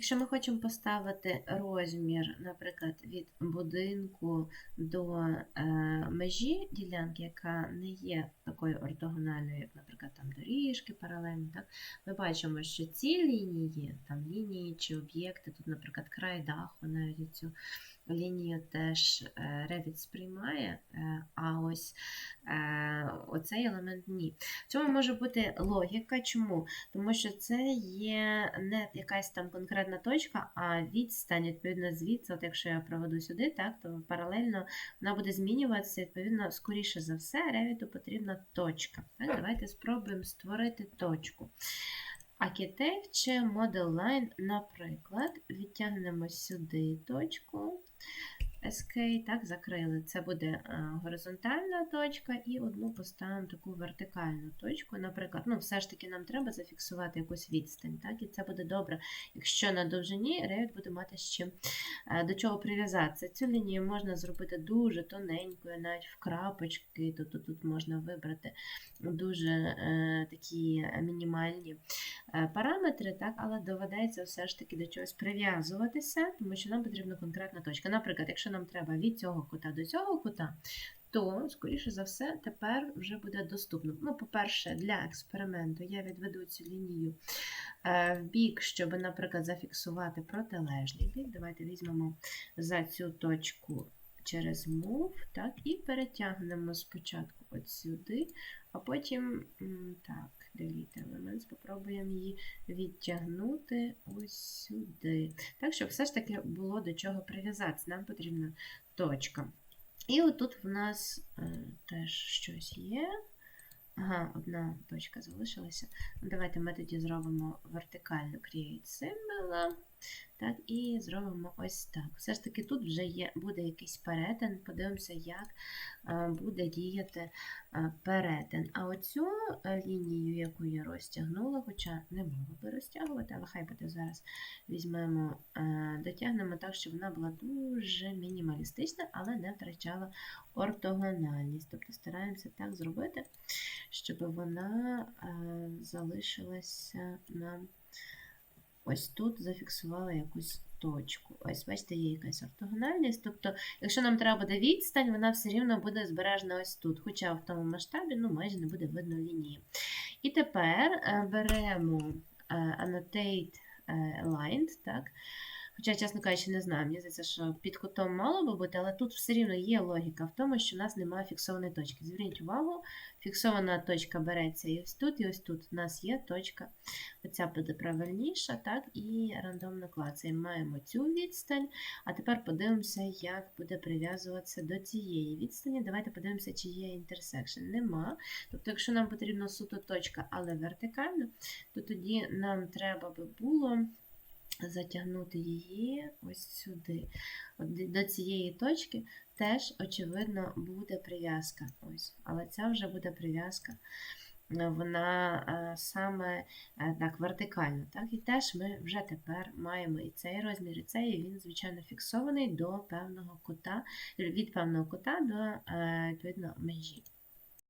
Якщо ми хочемо поставити розмір, наприклад, від будинку до е, межі ділянки, яка не є такою ортогональною, як, наприклад, там доріжки паралельні, так, ми бачимо, що ці лінії, там лінії чи об'єкти, тут, наприклад, край даху, навіть цю лінію теж е, Revit сприймає, е, а ось е, оцей елемент ні. В цьому може бути логіка. Чому? Тому що це є не якась там конкретна точка, а відстань, відповідно, звідси, от якщо я проведу сюди, так, то паралельно вона буде змінюватися, відповідно, скоріше за все, ревіту потрібна точка. Так, Давайте спробуємо створити точку. Architecture Model Line, наприклад, відтягнемо сюди точку. SK, так, закрили. Це буде е, горизонтальна точка, і одну поставимо таку вертикальну точку. Наприклад, ну, все ж таки нам треба зафіксувати якусь відстань, так, і це буде добре. Якщо на довжині Revit буде мати з чим е, до чого прив'язатися. Цю лінію можна зробити дуже тоненькою, навіть в крапочки, тобто тут можна вибрати дуже е, такі мінімальні параметри, так, але доведеться все ж таки до чогось прив'язуватися, тому що нам потрібна конкретна точка. Наприклад, якщо нам треба від цього кута до цього кута, то, скоріше за все, тепер вже буде доступно. Ну, по-перше, для експерименту я відведу цю лінію е, в бік, щоб, наприклад, зафіксувати протилежний бік. Давайте візьмемо за цю точку через move, так, і перетягнемо спочатку от сюди, а потім, так, delete елемент, спробуємо її відтягнути ось сюди. Так, щоб все ж таки було до чого прив'язатися. Нам потрібна точка. І отут в нас е, теж щось є. Ага, одна точка залишилася. Ну, Давайте ми тоді зробимо вертикальну create symbol. Так, і зробимо ось так. Все ж таки тут вже є, буде якийсь перетин. Подивимося, як е, буде діяти е, перетин. А оцю е, лінію, яку я розтягнула, хоча не мала би розтягувати, але хай буде зараз візьмемо, дотягнемо так, щоб вона була дуже мінімалістична, але не втрачала ортогональність. Тобто стараємося так зробити, щоб вона е, залишилася нам ось тут зафіксувала якусь точку. Ось, бачите, є якась ортогональність. Тобто, якщо нам треба буде відстань, вона все рівно буде збережена ось тут. Хоча в тому масштабі ну, майже не буде видно лінії. І тепер е, беремо е, Annotate Aligned, так? Хоча, чесно кажучи, не знаю, мені здається, що під кутом мало би бути, але тут все рівно є логіка в тому, що в нас немає фіксованої точки. Зверніть увагу, фіксована точка береться і ось тут, і ось тут у нас є точка. Оця буде правильніша, так, і рандомно клацаємо. Маємо цю відстань. А тепер подивимося, як буде прив'язуватися до цієї відстані. Давайте подивимося, чи є інтерсекшн. Нема. Тобто, якщо нам потрібна суто точка, але вертикально, то тоді нам треба би було затягнути її ось сюди. От До цієї точки теж, очевидно, буде прив'язка. Ось. Але ця вже буде прив'язка. Вона е, саме е, так, вертикальна. Так? І теж ми вже тепер маємо і цей розмір, і цей, і він, звичайно, фіксований до певного кута, від певного кута до е, відповідно межі.